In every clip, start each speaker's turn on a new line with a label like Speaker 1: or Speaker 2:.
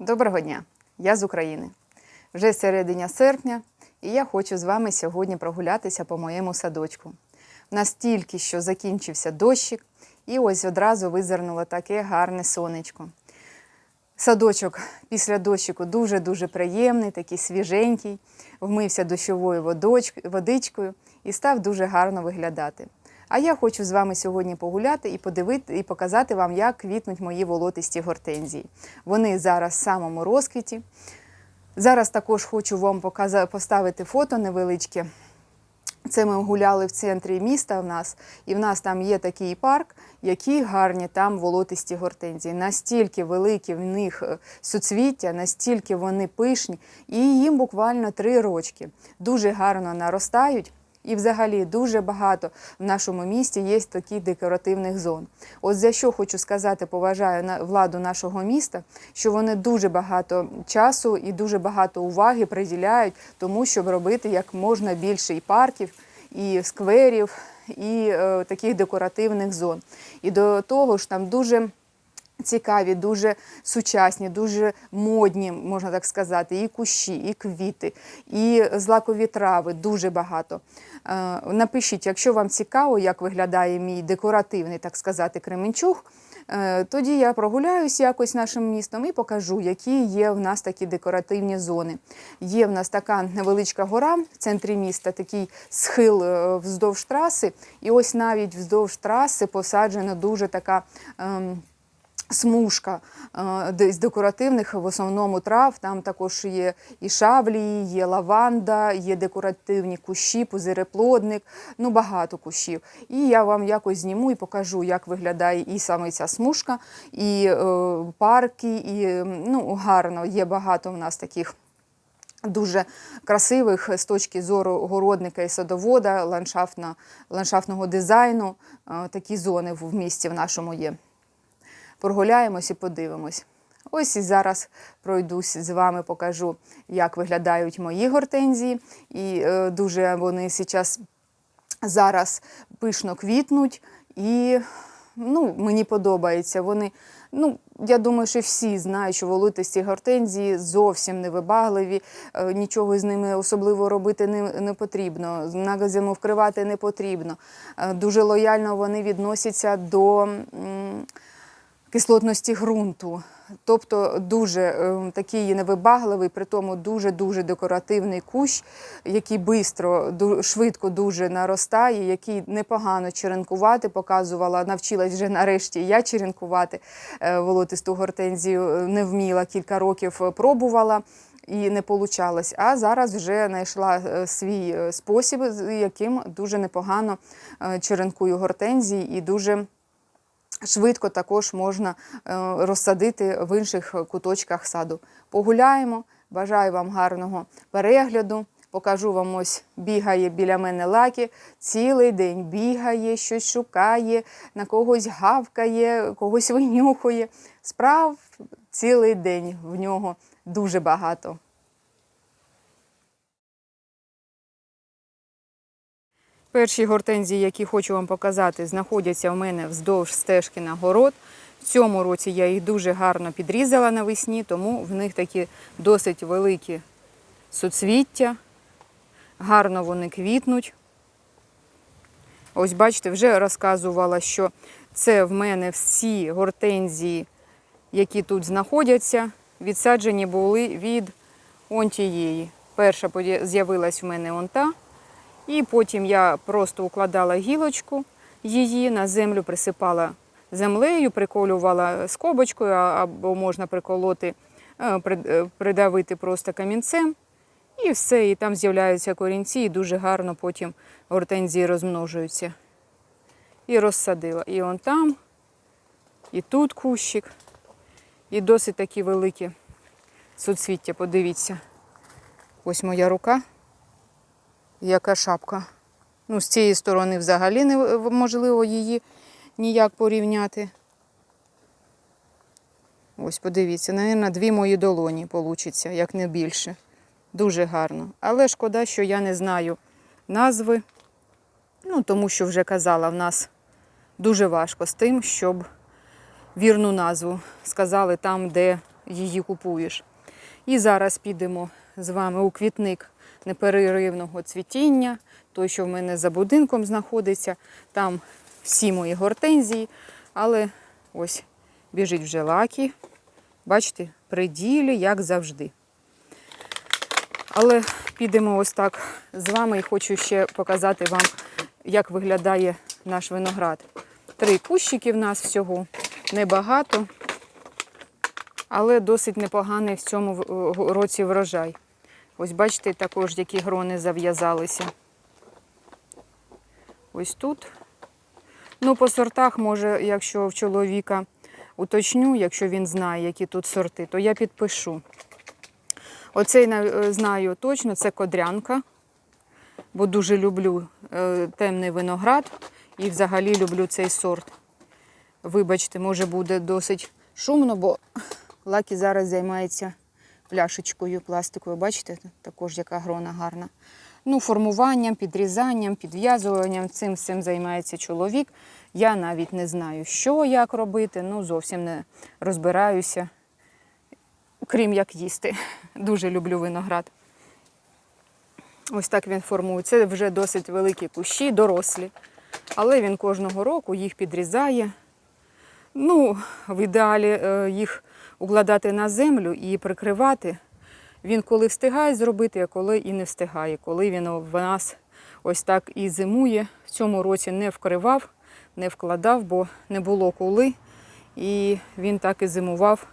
Speaker 1: Доброго дня! Я з України. Вже середина серпня, і я хочу з вами сьогодні прогулятися по моєму садочку. Настільки, що закінчився дощик, і ось одразу визирнуло таке гарне сонечко. Садочок після дощику дуже-дуже приємний, такий свіженький, вмився дощовою водичкою і став дуже гарно виглядати. А я хочу з вами сьогодні погуляти і подивити і показати вам, як квітнуть мої волотисті гортензії. Вони зараз в самому розквіті. Зараз також хочу вам поставити фото невеличке. Це ми гуляли в центрі міста в нас, і в нас там є такий парк, які гарні там волотисті гортензії. Настільки великі в них е, суцвіття, настільки вони пишні, і їм буквально три рочки. Дуже гарно наростають. І взагалі дуже багато в нашому місті є таких декоративних зон. От за що хочу сказати, поважаю на владу нашого міста, що вони дуже багато часу і дуже багато уваги приділяють тому, щоб робити як можна більше і парків, і скверів, і е, таких декоративних зон. І до того ж там дуже цікаві, дуже сучасні, дуже модні, можна так сказати, і кущі, і квіти, і злакові трави, дуже багато. Е, Напишіть, якщо вам цікаво, як виглядає мій декоративний, так сказати, Кременчуг. е, Тоді я прогуляюсь якось нашим містом і покажу, які є в нас такі декоративні зони. Є в нас така невеличка гора в центрі міста, такий схил е, вздовж траси, і ось навіть вздовж траси посаджена дуже така. Смужка е, з декоративних в основному трав. Там також є і шавлії, є лаванда, є декоративні кущі, пузиреплодник, ну багато кущів. І я вам якось зніму і покажу, як виглядає і саме ця смужка, і е, парки, і ну, гарно. Є багато в нас таких. Дуже красивих з точки зору городника і садовода, ландшафтна, ландшафтного дизайну. е, Такі зони в місті в нашому є прогуляємось і подивимось. Ось і зараз пройдусь з вами, покажу, як виглядають мої гортензії. І е, дуже вони зараз, зараз пишно квітнуть. І ну, мені подобається. Вони, ну, я думаю, що всі знають, що волотисті гортензії зовсім не вибагливі, е, нічого з ними особливо робити не, не потрібно, на вкривати не потрібно. Е, Дуже лояльно вони відносяться до. м, кислотності ґрунту. Тобто дуже е, такий невибагливий, при тому дуже-дуже декоративний кущ, який бистро, швидко дуже наростає, який непогано черенкувати показувала, навчилась вже нарешті я черенкувати е, волотисту гортензію, е, не вміла, кілька років е, пробувала. І не получалось. А зараз вже знайшла свій спосіб, яким дуже непогано черенкую гортензії і дуже швидко також можна е, розсадити в інших куточках саду. Погуляємо. Бажаю вам гарного перегляду. Покажу вам ось бігає біля мене лакі, цілий день бігає, щось шукає, на когось гавкає, когось винюхує. Справ цілий день в нього дуже багато. Перші гортензії, які хочу вам показати, знаходяться в мене вздовж стежки на город. В цьому році я їх дуже гарно підрізала навесні, тому в них такі досить великі суцвіття. Гарно вони квітнуть. Ось бачите, вже розказувала, що це в мене всі гортензії, які тут знаходяться, відсаджені були від он тієї. Перша з'явилась в мене он та. І потім я просто укладала гілочку її на землю, присипала землею, приколювала скобочкою, або можна приколоти, е, е, придавити просто камінцем. І все, і там з'являються корінці, і дуже гарно потім гортензії розмножуються. І розсадила. І он там, і тут кущик, і досить такі великі суцвіття. Подивіться. Ось моя рука. Яка шапка. Ну, з цієї сторони взагалі неможливо її ніяк порівняти. Ось, подивіться, навіть дві мої долоні получиться, як не більше. Дуже гарно. Але шкода, що я не знаю назви. Ну, тому що вже казала, в нас дуже важко з тим, щоб вірну назву сказали там, де її купуєш. І зараз підемо з вами у квітник непереривного цвітіння, той, що в мене за будинком знаходиться. Там всі мої гортензії, але ось біжить вже лакі. Бачите, при ділі, як завжди. Але підемо ось так з вами і хочу ще показати вам, як виглядає наш виноград. Три кущики в нас всього, небагато, але досить непоганий в цьому році врожай. Ось бачите, також які грони зав'язалися. Ось тут. Ну, по сортах, може, якщо в чоловіка уточню, якщо він знає, які тут сорти, то я підпишу. Оцей е, знаю точно, це кодрянка, бо дуже люблю е, темний виноград і взагалі люблю цей сорт. Вибачте, може буде досить шумно, бо Лакі зараз займається пляшечкою пластиковою. Бачите, також яка грона гарна. Ну, формуванням, підрізанням, підв'язуванням, цим всім займається чоловік. Я навіть не знаю, що як робити, ну зовсім не розбираюся, крім як їсти. Дуже люблю виноград. Ось так він формує. Це вже досить великі кущі, дорослі. Але він кожного року їх підрізає. Ну, в ідеалі е, їх укладати на землю і прикривати. Він коли встигає зробити, а коли і не встигає. Коли він в нас ось так і зимує. В цьому році не вкривав, не вкладав, бо не було коли. І він так і зимував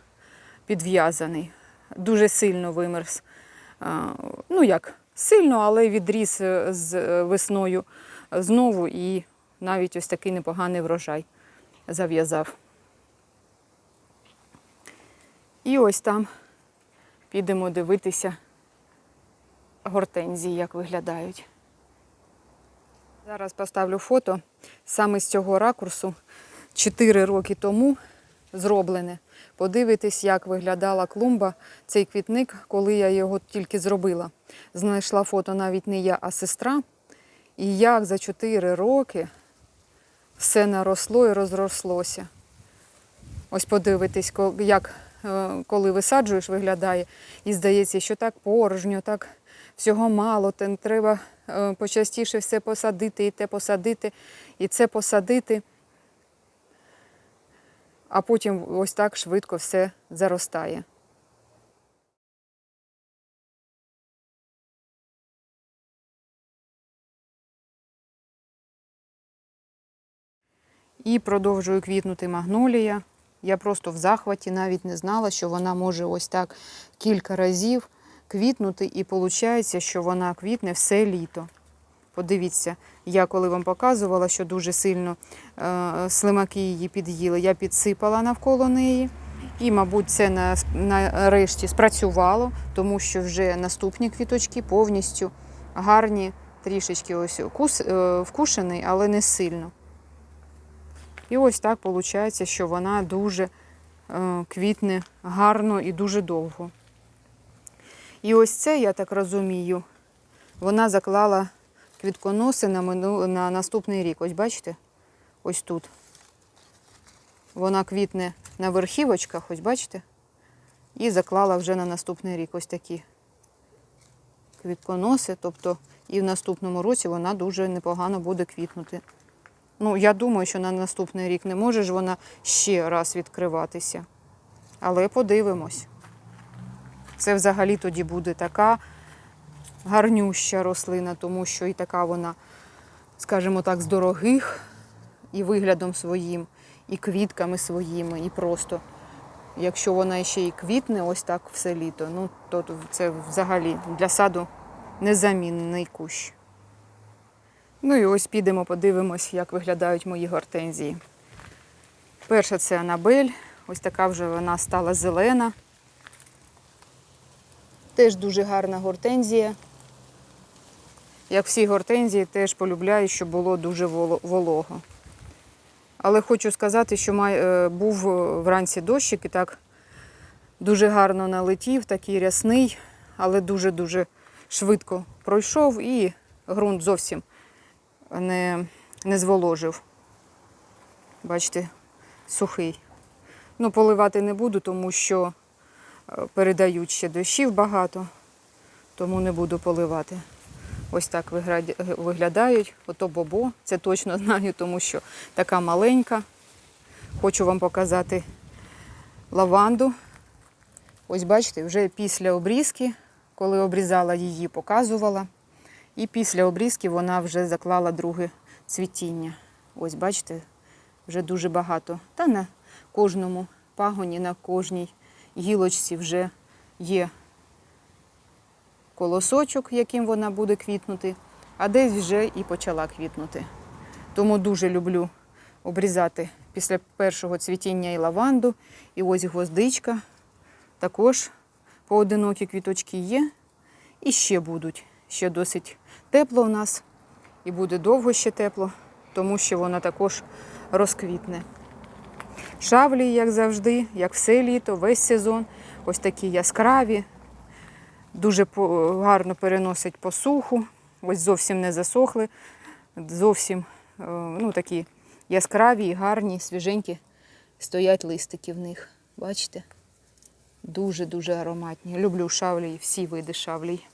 Speaker 1: підв'язаний. Дуже сильно вимерз. Ну як, сильно, але відріс е, з е, весною знову і навіть ось такий непоганий врожай зав'язав. І ось там підемо дивитися гортензії, як виглядають. Зараз поставлю фото саме з цього ракурсу 4 роки тому зроблене. Подивитись, як виглядала клумба, цей квітник, коли я його тільки зробила. Знайшла фото навіть не я, а сестра. І як за 4 роки все наросло і розрослося. Ось подивитись, як коли висаджуєш, виглядає. І здається, що так порожньо, так всього мало, тим треба е, почастіше все посадити, і те посадити, і це посадити. А потім ось так швидко все заростає. І продовжує квітнути магнолія. Я просто в захваті навіть не знала, що вона може ось так кілька разів квітнути, і виходить, що вона квітне все літо. Подивіться, я коли вам показувала, що дуже сильно е, слимаки її під'їли, я підсипала навколо неї. І, мабуть, це на, нарешті спрацювало, тому що вже наступні квіточки повністю гарні, трішечки ось укус, е, вкушений, але не сильно. І ось так виходить, що вона дуже е, квітне гарно і дуже довго. І ось це, я так розумію, вона заклала квітконоси на, мину, на наступний рік. Ось бачите? Ось тут. Вона квітне на верхівочках, ось бачите? І заклала вже на наступний рік ось такі квітконоси. Тобто і в наступному році вона дуже непогано буде квітнути. Ну, я думаю, що на наступний рік не може ж вона ще раз відкриватися. Але подивимось. Це взагалі тоді буде така гарнюща рослина, тому що і така вона, скажімо так, з дорогих, і виглядом своїм, і квітками своїми, і просто. Якщо вона ще і квітне ось так все літо, ну то це взагалі для саду незамінний кущ. Ну і ось підемо, подивимось, як виглядають мої гортензії. Перша це Анабель. Ось така вже вона стала зелена. Теж дуже гарна гортензія. Як всі гортензії, теж полюбляю, щоб було дуже волого. Але хочу сказати, що май, е, був е, вранці дощик і так дуже гарно налетів, такий рясний, але дуже-дуже швидко пройшов і ґрунт зовсім не, не зволожив. Бачите, сухий. Ну, поливати не буду, тому що е, передають ще дощів багато, тому не буду поливати. Ось так виглядають. Ото бобо, це точно знаю, тому що така маленька. Хочу вам показати лаванду. Ось бачите, вже після обрізки, коли обрізала її, показувала. І після обрізки вона вже заклала друге цвітіння. Ось бачите, вже дуже багато. Та на кожному пагоні, на кожній гілочці вже є колосочок, яким вона буде квітнути, а десь вже і почала квітнути. Тому дуже люблю обрізати після першого цвітіння і лаванду. І ось гвоздичка. Також поодинокі квіточки є. І ще будуть. Ще досить тепло у нас. І буде довго ще тепло, тому що вона також розквітне. Шавлі, як завжди, як все літо, весь сезон. Ось такі яскраві, дуже гарно переносять посуху. Ось зовсім не засохли, зовсім е, ну, такі яскраві, і гарні, свіженькі стоять листики в них. Бачите? Дуже-дуже ароматні. Люблю шавлі, всі види шавлій.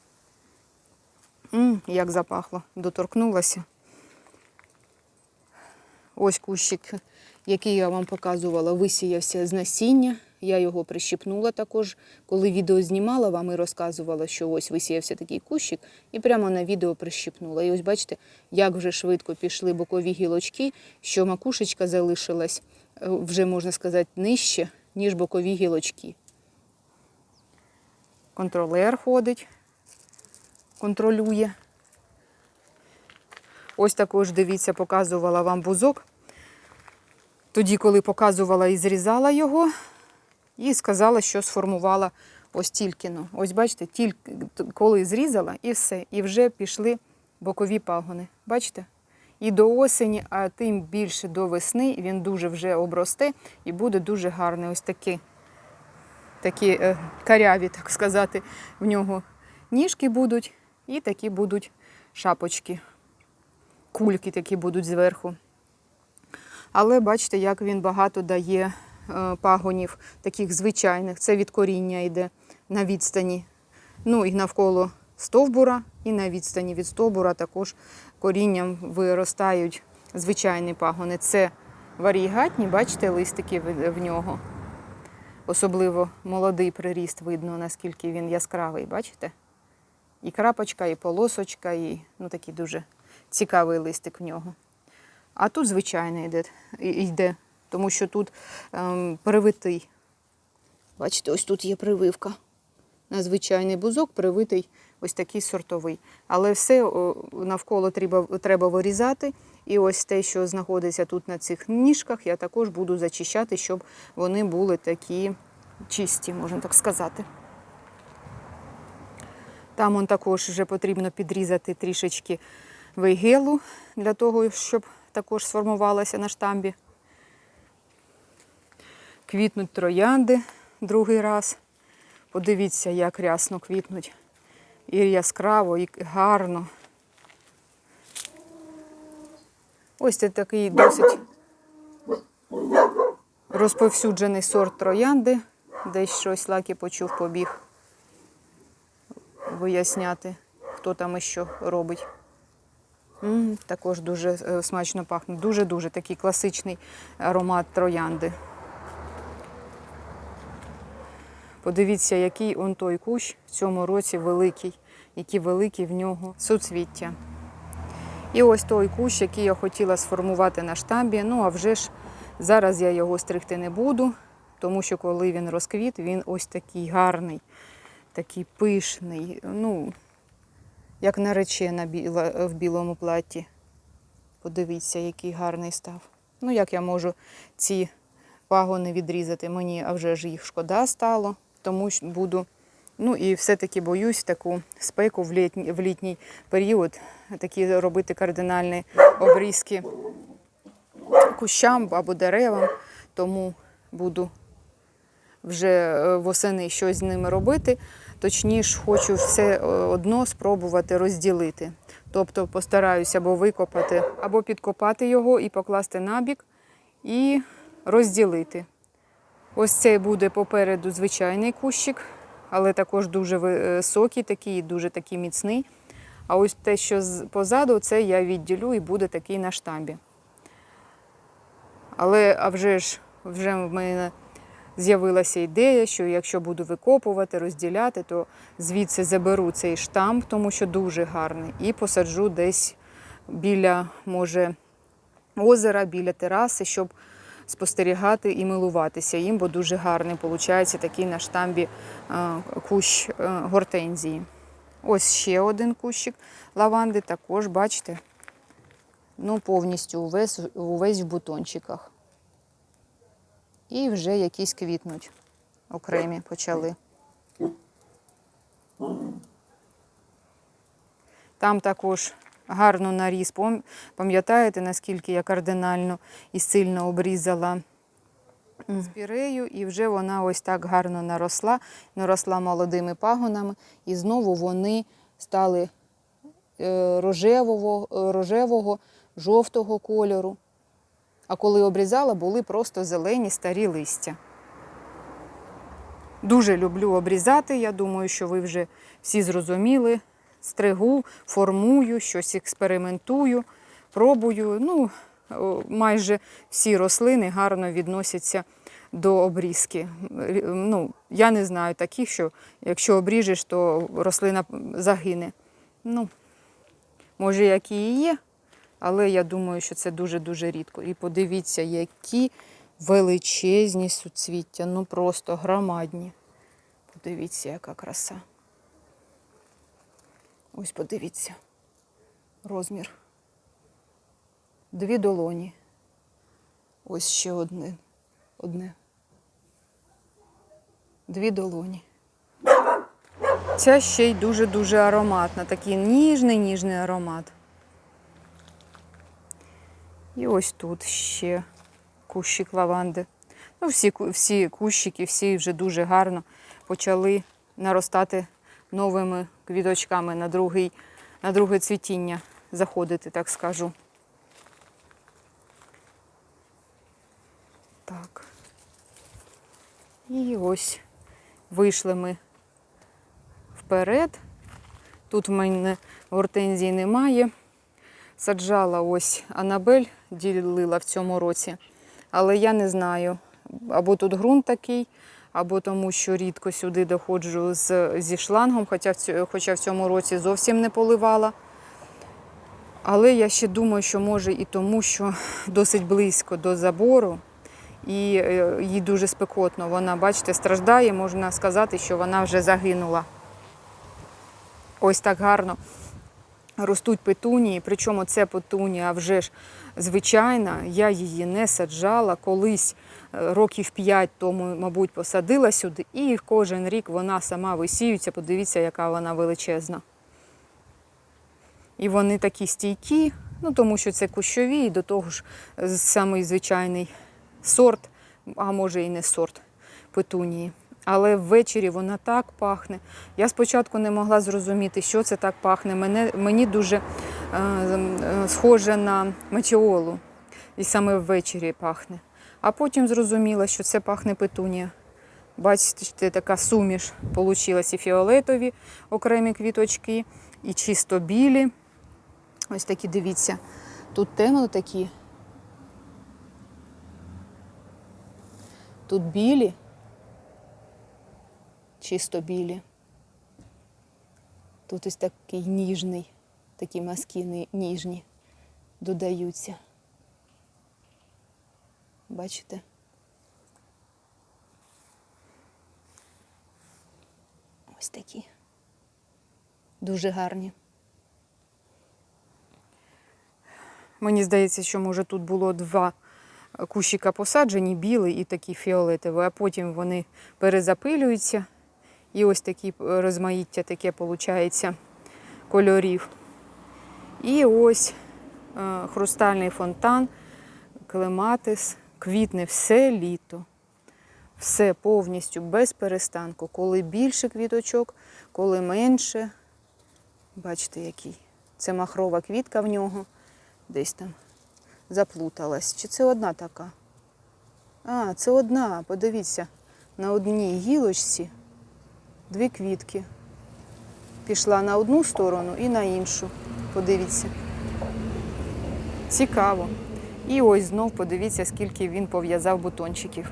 Speaker 1: М, як запахло, доторкнулася. Ось кущик, який я вам показувала, висіявся з насіння. Я його прищипнула також. Коли відео знімала вам і розказувала, що ось висіявся такий кущик, і прямо на відео прищипнула. І ось бачите, як вже швидко пішли бокові гілочки, що макушечка залишилась е, вже, можна сказати, нижче, ніж бокові гілочки. Контролер ходить, контролює. Ось також, дивіться, показувала вам бузок. Тоді, коли показувала і зрізала його, і сказала, що сформувала ось тільки-но. Ось бачите, тільки коли зрізала, і все. І вже пішли бокові пагони. Бачите? І до осені, а тим більше до весни він дуже вже обросте і буде дуже гарний. Ось такі, такі е, каряві, так сказати, в нього ніжки будуть, і такі будуть шапочки. Кульки такі будуть зверху. Але бачите, як він багато дає е, пагонів, таких звичайних. Це від коріння йде на відстані. Ну і навколо стовбура, і на відстані від стовбура також корінням виростають звичайні пагони. Це варігатні, бачите, листики в, в нього. Особливо молодий приріст видно, наскільки він яскравий, бачите? І крапочка, і полосочка, і ну, такий дуже цікавий листик в нього. А тут звичайний йде, йде тому що тут ем, привитий. Бачите, ось тут є прививка. На звичайний бузок привитий ось такий сортовий. Але все навколо треба, треба вирізати. І ось те, що знаходиться тут на цих ніжках, я також буду зачищати, щоб вони були такі чисті, можна так сказати. Там он також вже потрібно підрізати трішечки вейгелу для того, щоб також сформувалася на штамбі. Квітнуть троянди другий раз. Подивіться, як рясно квітнуть. І яскраво, і гарно. Ось це такий досить розповсюджений сорт троянди. Десь щось лакі почув, побіг виясняти, хто там і що робить. М, також дуже е, смачно пахне. Дуже-дуже такий класичний аромат троянди. Подивіться, який он той кущ в цьому році великий, які великі в нього суцвіття. І ось той кущ, який я хотіла сформувати на штамбі. Ну а вже ж зараз я його стригти не буду, тому що коли він розквіт, він ось такий гарний, такий пишний. Ну, як наречена біла, в білому платі. Подивіться, який гарний став. Ну, як я можу ці пагони відрізати? Мені а вже ж їх шкода стало, тому буду. Ну і все-таки боюсь таку спеку в літній, в літній період, такі робити кардинальні обрізки кущам або деревам, тому буду вже е, восени щось з ними робити. Точніше, хочу все е, одно спробувати розділити. Тобто постараюся або викопати, або підкопати його і покласти набік, і розділити. Ось цей буде попереду звичайний кущик, але також дуже високий, такий, дуже такий міцний. А ось те, що позаду, це я відділю і буде такий на штамбі. Але а вже ж вже в мене з'явилася ідея, що якщо буду викопувати, розділяти, то звідси заберу цей штамп, тому що дуже гарний, і посаджу десь біля, може, озера, біля тераси, щоб спостерігати і милуватися їм, бо дуже гарний виходить такий на штамбі кущ е, гортензії. Ось ще один кущик лаванди, також, бачите, ну, повністю увесь, увесь в бутончиках. І вже якісь квітнуть окремі почали. Там також гарно наріс. Пам- Пам'ятаєте, наскільки я кардинально і сильно обрізала спірею, і вже вона ось так гарно наросла, наросла молодими пагонами, і знову вони стали е, рожевого, рожевого, жовтого кольору. А коли обрізала, були просто зелені старі листя. Дуже люблю обрізати. Я думаю, що ви вже всі зрозуміли. Стригу, формую, щось експериментую, пробую. Ну, майже всі рослини гарно відносяться до обрізки. Ну, я не знаю таких, що якщо обріжеш, то рослина загине. Ну, може, які і є, але я думаю, що це дуже-дуже рідко. І подивіться, які величезні суцвіття, ну просто громадні. Подивіться, яка краса. Ось подивіться. Розмір. Дві долоні. Ось ще одне. Одне. Дві долоні. Ця ще й дуже-дуже ароматна. Такий ніжний, ніжний аромат. І ось тут ще кущик лаванди. Ну, всі, всі кущики, всі вже дуже гарно почали наростати новими квіточками на, другий, на друге цвітіння заходити, так скажу. Так. І ось вийшли ми вперед. Тут в мене гортензії немає. Саджала ось Анабель, ділила в цьому році. Але я не знаю, або тут ґрунт такий, або тому, що рідко сюди доходжу з, зі шлангом, хоча в, хоча в цьому році зовсім не поливала. Але я ще думаю, що може і тому, що досить близько до забору, і е, їй дуже спекотно. Вона, бачите, страждає, можна сказати, що вона вже загинула. Ось так гарно ростуть петунії, причому це петунія вже ж звичайна, я її не саджала. Колись е, років 5 тому, мабуть, посадила сюди, і кожен рік вона сама висіюється. Подивіться, яка вона величезна. І вони такі стійкі, ну тому що це кущові, і до того ж самий звичайний сорт, а може і не сорт петунії. Але ввечері вона так пахне. Я спочатку не могла зрозуміти, що це так пахне. Мене, мені дуже е, е, схоже на метіолу. І саме ввечері пахне. А потім зрозуміла, що це пахне петунія. Бачите, така суміш получилась і фіолетові окремі квіточки, і чисто білі. Ось такі, дивіться. Тут темно такі. Тут білі, чисто білі. Тут ось такий ніжний, такі маски ніжні додаються. Бачите? Ось такі. Дуже гарні. Мені здається, що може тут було два кущика посаджені, білий і такий фіолетовий, а потім вони перезапилюються. І ось такі розмаїття таке виходить кольорів. І ось е, хрустальний фонтан, клематис, квітне все літо. Все повністю без перестанку. Коли більше квіточок, коли менше. Бачите, який. Це махрова квітка в нього. Десь там заплуталась. Чи це одна така? А, це одна, подивіться, на одній гілочці дві квітки. Пішла на одну сторону і на іншу. Подивіться. Цікаво. І ось знов подивіться, скільки він пов'язав бутончиків.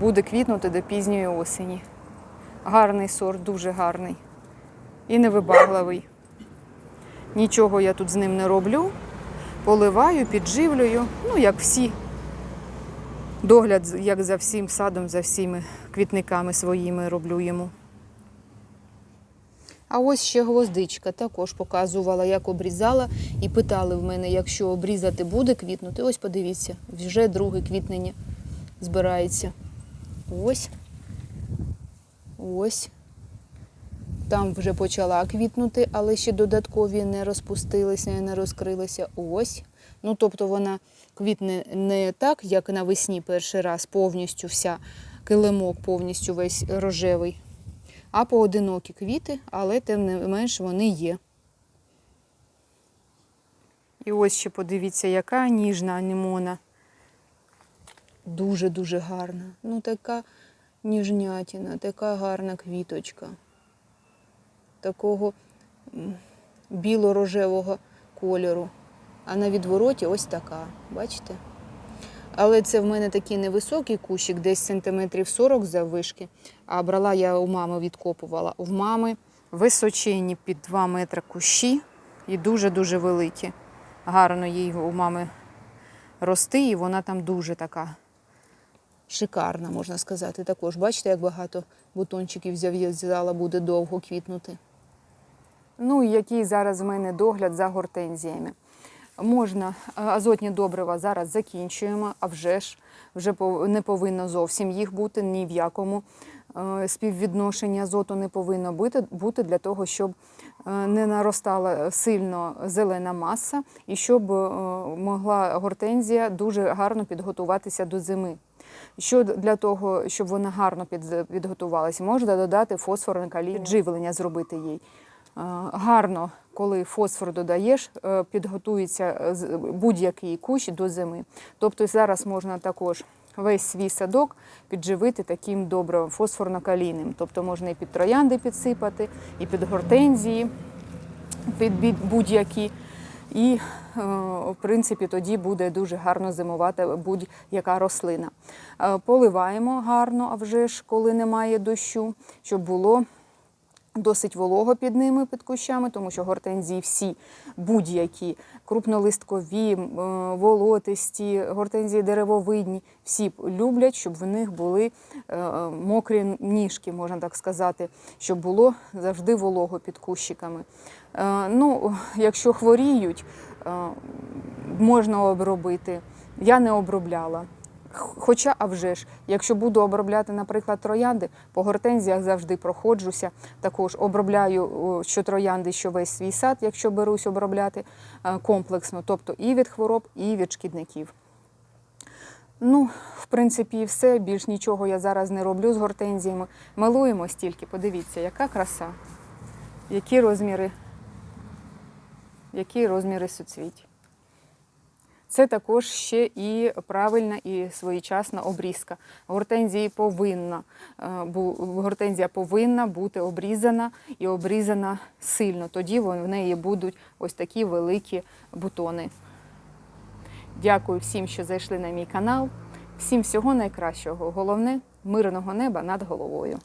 Speaker 1: Буде квітнути до пізньої осені. Гарний сорт, дуже гарний. І невибагливий. Нічого я тут з ним не роблю. Поливаю, підживлюю, ну, як всі. Догляд, як за всім садом, за всіми квітниками своїми роблю йому. А ось ще гвоздичка також показувала, як обрізала, і питали в мене, якщо обрізати буде квітнути. Ось подивіться, вже друге квітнення збирається. Ось. Ось. Там вже почала квітнути, але ще додаткові не розпустилися, не розкрилися. Ось. Ну, тобто вона квітне не так, як навесні перший раз, повністю вся килимок, повністю весь рожевий, а поодинокі квіти, але тим не менш вони є. І ось ще подивіться, яка ніжна анемона. Дуже-дуже гарна. Ну, така ніжнятіна, така гарна квіточка. Такого біло-рожевого кольору. А на відвороті ось така, бачите? Але це в мене такий невисокий кущик, десь сантиметрів 40 заввишки. А брала я у мами, відкопувала. В мами височенні під 2 метри кущі і дуже-дуже великі. Гарно їй у мами рости, і вона там дуже така шикарна, можна сказати. Також бачите, як багато бутончиків зав'язала, буде довго квітнути. Ну і який зараз в мене догляд за гортензіями. Можна е, азотні добрива зараз закінчуємо, а вже ж вже не повинно зовсім їх бути ні в якому е, співвідношенні азоту не повинно бути, для того, щоб е, не наростала сильно зелена маса і щоб могла гортензія дуже гарно підготуватися до зими. Що для того, щоб вона гарно підготувалася, можна додати фосфорне калій, підживлення зробити їй. Е, Гарно, коли фосфор додаєш, е, підготується е, будь-який кущ до зими. Тобто зараз можна також весь свій садок підживити таким добривом фосфорно-калійним. Тобто можна і під троянди підсипати, і під гортензії, під будь-які. І, в принципі, тоді буде дуже гарно зимувати будь-яка рослина. Поливаємо гарно, а вже ж, коли немає дощу, щоб було досить волого під ними, під кущами, тому що гортензії всі будь-які крупнолисткові, е, волотисті, гортензії деревовидні, всі люблять, щоб в них були е, мокрі ніжки, можна так сказати, щоб було завжди волого під кущиками. Е, Ну, якщо хворіють, можна обробити. Я не обробляла. Хоча, а вже ж, якщо буду обробляти, наприклад, троянди, по гортензіях завжди проходжуся. Також обробляю що троянди, що весь свій сад, якщо берусь обробляти е, комплексно, тобто і від хвороб, і від шкідників. Ну, в принципі, і все. Більш нічого я зараз не роблю з гортензіями. Милуємось тільки, подивіться, яка краса, які розміри, які розміри суцвіть. Це також ще і правильна і своєчасна обрізка. Гортензії повинна, е, гортензія повинна бути обрізана і обрізана сильно. Тоді в неї будуть ось такі великі бутони. Дякую всім, що зайшли на мій канал. Всім всього найкращого. Головне мирного неба над головою.